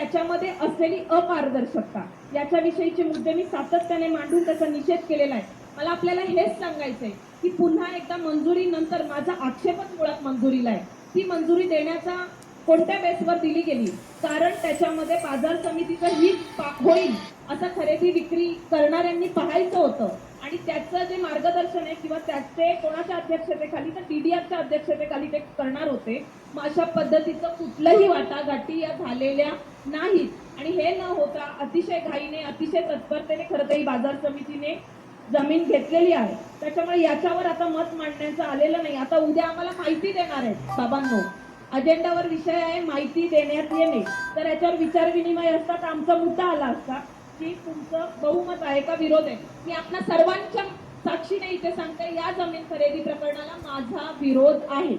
त्याच्यामध्ये असलेली अपारदर्शकता याच्याविषयीचे मुद्दे मी सातत्याने मांडून त्याचा निषेध केलेला आहे. मला आपल्याला हेच सांगायचंय की पुन्हा एकदा मंजुरीनंतर माझा आक्षेपच मुळात मंजुरीला आहे. ती मंजुरी देण्याचा कोणत्या बेसवर दिली गेली? कारण त्याच्यामध्ये बाजार समितीचं हित होईल असं खरेदी विक्री करणाऱ्यांनी पाहायचं होतं. आणि त्याचं जे मार्गदर्शन आहे किंवा त्याचे कोणाच्या अध्यक्षतेखाली तर डीडीआरच्या अध्यक्षतेखाली ते करणार होते. मग अशा पद्धतीचं कुठलंही वाटाघाटी या झालेल्या नाहीत. आणि हे न होता अतिशय घाईने अतिशय तत्परतेने खरं तर ही बाजार समितीने जमीन घेतलेली आहे. त्याच्यामुळे याच्यावर आता मत मांडण्याचं आलेलं नाही. आता उद्या आम्हाला माहिती देणार आहेत बाबांनो. अजेंडावर विषय आहे माहिती देण्यात येणे. तर याच्यावर विचारविनिमय असता तर आमचा मुद्दा आला असता. की तुमचं बहुमत आहे का विरोध आहे मी आपल्या सर्वांच्या साक्षीने इथे सांगते या जमीन खरेदी प्रकरणाला माझा विरोध आहे.